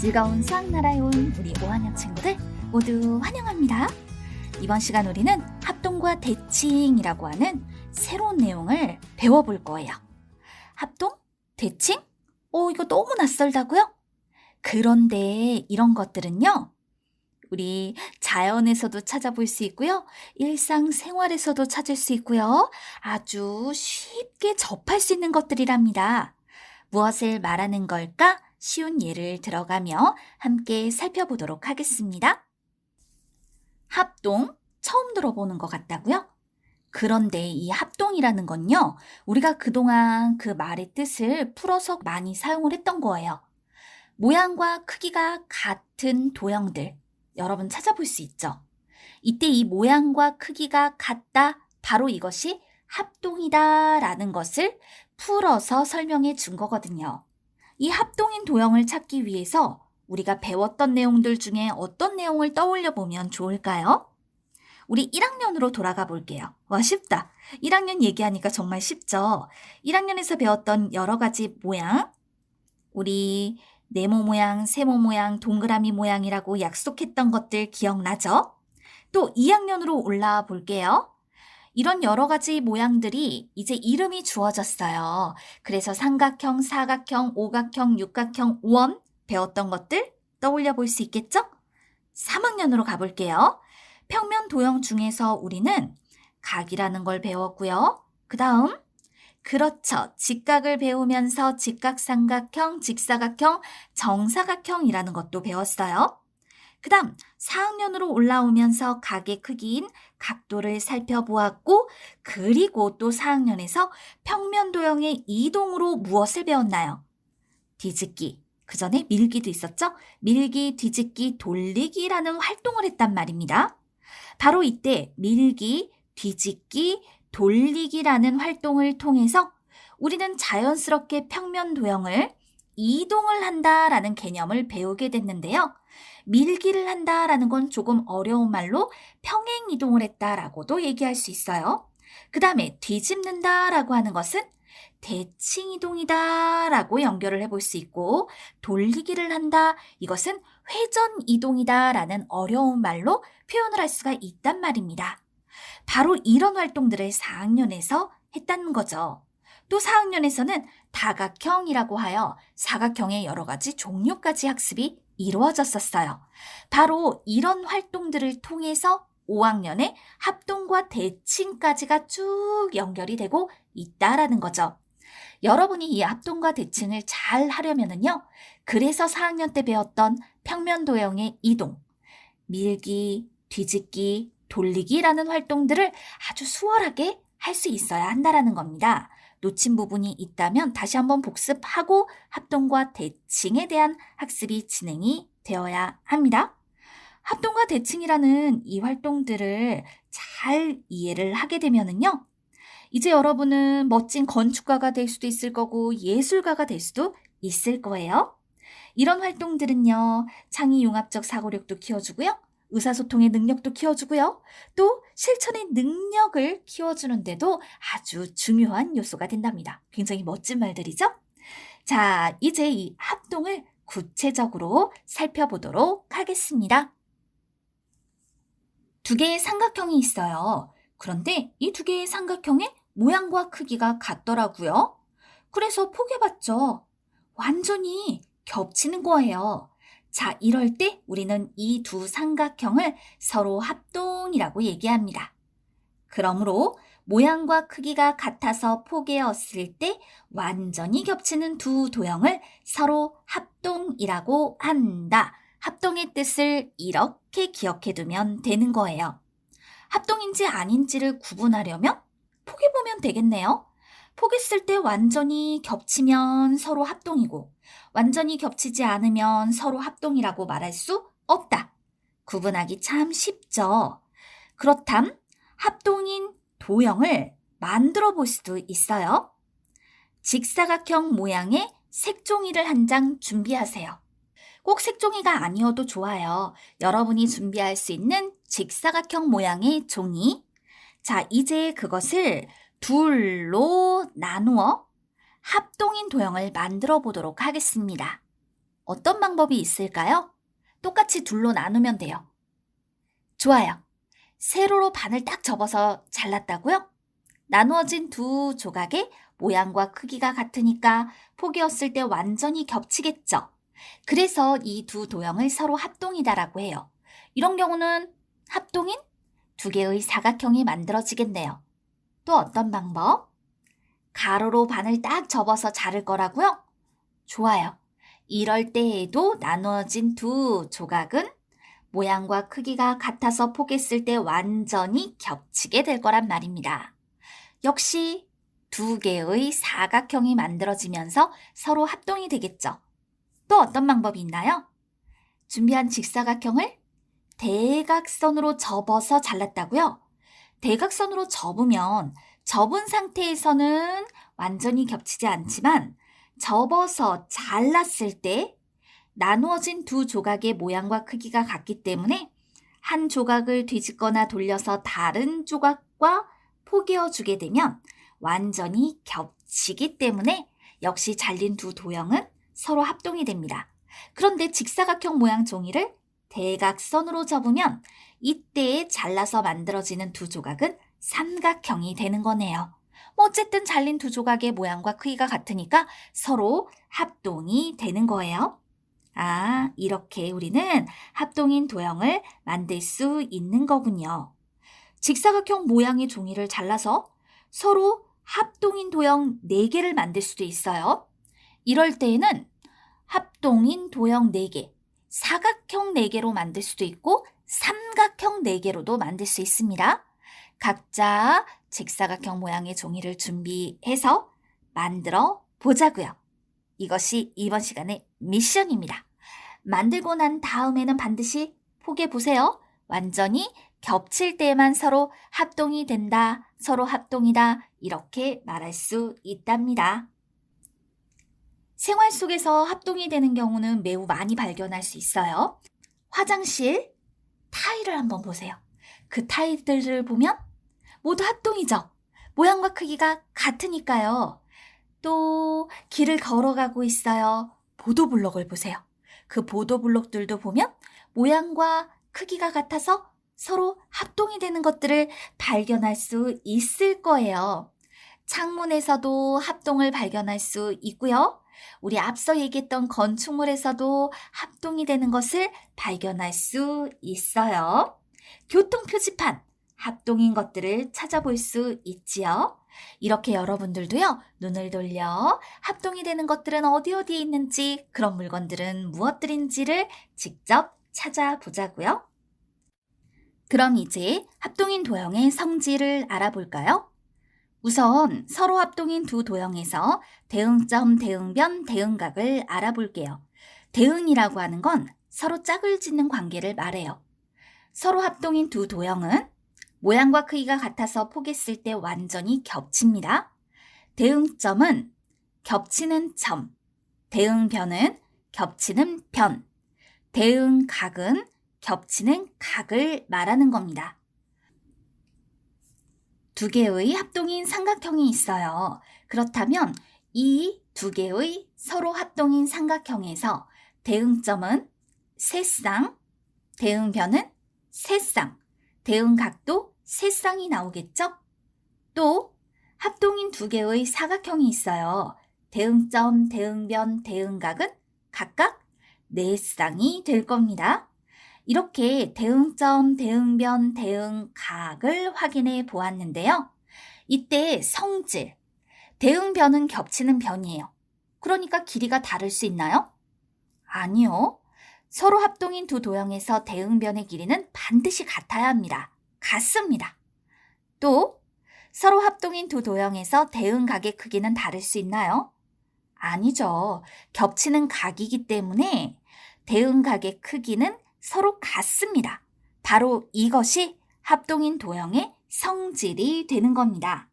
즐거운 수학나라에 온 우리 5학년 친구들 모두 환영합니다. 이번 시간 우리는 합동과 대칭이라고 하는 새로운 내용을 배워볼 거예요. 합동? 대칭? 오, 이거 너무 낯설다고요? 그런데 이런 것들은요, 우리 자연에서도 찾아볼 수 있고요, 일상생활에서도 찾을 수 있고요, 아주 쉽게 접할 수 있는 것들이랍니다. 무엇을 말하는 걸까? 쉬운 예를 들어가며 함께 살펴보도록 하겠습니다. 합동, 처음 들어보는 것 같다고요? 그런데 이 합동이라는 건요, 우리가 그동안 그 말의 뜻을 풀어서 많이 사용을 했던 거예요. 모양과 크기가 같은 도형들, 여러분 찾아볼 수 있죠? 이때 이 모양과 크기가 같다, 바로 이것이 합동이다 라는 것을 풀어서 설명해 준 거거든요. 이 합동인 도형을 찾기 위해서 우리가 배웠던 내용들 중에 어떤 내용을 떠올려 보면 좋을까요? 우리 1학년으로 돌아가 볼게요. 와, 쉽다. 1학년 얘기하니까 정말 쉽죠? 1학년에서 배웠던 여러 가지 모양, 우리 네모 모양, 세모 모양, 동그라미 모양이라고 약속했던 것들 기억나죠? 또 2학년으로 올라와 볼게요. 이런 여러 가지 모양들이 이제 이름이 주어졌어요. 그래서 삼각형, 사각형, 오각형, 육각형, 원 배웠던 것들 떠올려 볼 수 있겠죠? 3학년으로 가볼게요. 평면 도형 중에서 우리는 각이라는 걸 배웠고요. 그 다음, 그렇죠. 직각을 배우면서 직각삼각형, 직사각형, 정사각형이라는 것도 배웠어요. 그 다음 4학년으로 올라오면서 각의 크기인 각도를 살펴보았고 그리고 또 4학년에서 평면 도형의 이동으로 무엇을 배웠나요? 뒤집기. 그 전에 밀기도 있었죠? 밀기, 뒤집기, 돌리기라는 활동을 했단 말입니다. 바로 이때 밀기, 뒤집기, 돌리기라는 활동을 통해서 우리는 자연스럽게 평면 도형을 이동을 한다라는 개념을 배우게 됐는데요. 밀기를 한다라는 건 조금 어려운 말로 평행 이동을 했다라고도 얘기할 수 있어요. 그 다음에 뒤집는다라고 하는 것은 대칭 이동이다라고 연결을 해볼 수 있고 돌리기를 한다 이것은 회전 이동이다라는 어려운 말로 표현을 할 수가 있단 말입니다. 바로 이런 활동들을 4학년에서 했다는 거죠. 또 4학년에서는 다각형이라고 하여 사각형의 여러 가지 종류까지 학습이 이루어졌었어요. 바로 이런 활동들을 통해서 5학년에 합동과 대칭까지가 쭉 연결이 되고 있다라는 거죠. 여러분이 이 합동과 대칭을 잘 하려면은요. 그래서 4학년 때 배웠던 평면 도형의 이동, 밀기, 뒤집기, 돌리기라는 활동들을 아주 수월하게 할 수 있어야 한다라는 겁니다. 놓친 부분이 있다면 다시 한번 복습하고 합동과 대칭에 대한 학습이 진행이 되어야 합니다. 합동과 대칭이라는 이 활동들을 잘 이해를 하게 되면은요. 이제 여러분은 멋진 건축가가 될 수도 있을 거고 예술가가 될 수도 있을 거예요. 이런 활동들은요, 창의 융합적 사고력도 키워주고요. 의사소통의 능력도 키워주고요. 또 실천의 능력을 키워주는데도 아주 중요한 요소가 된답니다. 굉장히 멋진 말들이죠? 자, 이제 이 합동을 구체적으로 살펴보도록 하겠습니다. 두 개의 삼각형이 있어요. 그런데 이 두 개의 삼각형의 모양과 크기가 같더라고요. 그래서 포개봤죠. 완전히 겹치는 거예요. 자, 이럴 때 우리는 이 두 삼각형을 서로 합동이라고 얘기합니다. 그러므로 모양과 크기가 같아서 포개었을 때 완전히 겹치는 두 도형을 서로 합동이라고 한다. 합동의 뜻을 이렇게 기억해 두면 되는 거예요. 합동인지 아닌지를 구분하려면 포개보면 되겠네요. 포개 쓸 때 완전히 겹치면 서로 합동이고 완전히 겹치지 않으면 서로 합동이라고 말할 수 없다. 구분하기 참 쉽죠. 그렇담 합동인 도형을 만들어 볼 수도 있어요. 직사각형 모양의 색종이를 한 장 준비하세요. 꼭 색종이가 아니어도 좋아요. 여러분이 준비할 수 있는 직사각형 모양의 종이. 자, 이제 그것을 둘로 나누어 합동인 도형을 만들어 보도록 하겠습니다. 어떤 방법이 있을까요? 똑같이 둘로 나누면 돼요. 좋아요. 세로로 반을 딱 접어서 잘랐다고요? 나누어진 두 조각의 모양과 크기가 같으니까 포개었을 때 완전히 겹치겠죠. 그래서 이 두 도형을 서로 합동이다라고 해요. 이런 경우는 합동인 두 개의 사각형이 만들어지겠네요. 또 어떤 방법? 가로로 반을 딱 접어서 자를 거라고요? 좋아요. 이럴 때에도 나누어진 두 조각은 모양과 크기가 같아서 포개했을 때 완전히 겹치게 될 거란 말입니다. 역시 두 개의 사각형이 만들어지면서 서로 합동이 되겠죠. 또 어떤 방법이 있나요? 준비한 직사각형을 대각선으로 접어서 잘랐다고요? 대각선으로 접으면 접은 상태에서는 완전히 겹치지 않지만 접어서 잘랐을 때 나누어진 두 조각의 모양과 크기가 같기 때문에 한 조각을 뒤집거나 돌려서 다른 조각과 포개어 주게 되면 완전히 겹치기 때문에 역시 잘린 두 도형은 서로 합동이 됩니다. 그런데 직사각형 모양 종이를 대각선으로 접으면 이때 잘라서 만들어지는 두 조각은 삼각형이 되는 거네요. 뭐 어쨌든 잘린 두 조각의 모양과 크기가 같으니까 서로 합동이 되는 거예요. 아, 이렇게 우리는 합동인 도형을 만들 수 있는 거군요. 직사각형 모양의 종이를 잘라서 서로 합동인 도형 4개를 만들 수도 있어요. 이럴 때에는 합동인 도형 4개, 사각형 4개로 만들 수도 있고 삼각형 4개로도 만들 수 있습니다. 각자 직사각형 모양의 종이를 준비해서 만들어 보자고요. 이것이 이번 시간의 미션입니다. 만들고 난 다음에는 반드시 포개 보세요. 완전히 겹칠 때만 서로 합동이 된다, 서로 합동이다, 이렇게 말할 수 있답니다. 생활 속에서 합동이 되는 경우는 매우 많이 발견할 수 있어요. 화장실 타일을 한번 보세요. 그 타일들을 보면 모두 합동이죠. 모양과 크기가 같으니까요. 또 길을 걸어가고 있어요. 보도블록을 보세요. 그 보도블록들도 보면 모양과 크기가 같아서 서로 합동이 되는 것들을 발견할 수 있을 거예요. 창문에서도 합동을 발견할 수 있고요. 우리 앞서 얘기했던 건축물에서도 합동이 되는 것을 발견할 수 있어요. 교통 표지판, 합동인 것들을 찾아볼 수 있지요. 이렇게 여러분들도요, 눈을 돌려 합동이 되는 것들은 어디 어디에 있는지, 그런 물건들은 무엇들인지를 직접 찾아보자고요. 그럼 이제 합동인 도형의 성질을 알아볼까요? 우선 서로 합동인 두 도형에서 대응점, 대응변, 대응각을 알아볼게요. 대응이라고 하는 건 서로 짝을 짓는 관계를 말해요. 서로 합동인 두 도형은 모양과 크기가 같아서 포개했을 때 완전히 겹칩니다. 대응점은 겹치는 점, 대응변은 겹치는 변, 대응각은 겹치는 각을 말하는 겁니다. 두 개의 합동인 삼각형이 있어요. 그렇다면 이 두 개의 서로 합동인 삼각형에서 대응점은 세 쌍, 대응변은 세 쌍, 대응각도 세 쌍이 나오겠죠? 또 합동인 두 개의 사각형이 있어요. 대응점, 대응변, 대응각은 각각 네 쌍이 될 겁니다. 이렇게 대응점, 대응변, 대응각을 확인해 보았는데요. 이때 성질, 대응변은 겹치는 변이에요. 그러니까 길이가 다를 수 있나요? 아니요. 서로 합동인 두 도형에서 대응변의 길이는 반드시 같아야 합니다. 같습니다. 또 서로 합동인 두 도형에서 대응 각의 크기는 다를 수 있나요? 아니죠. 겹치는 각이기 때문에 대응 각의 크기는 서로 같습니다. 바로 이것이 합동인 도형의 성질이 되는 겁니다.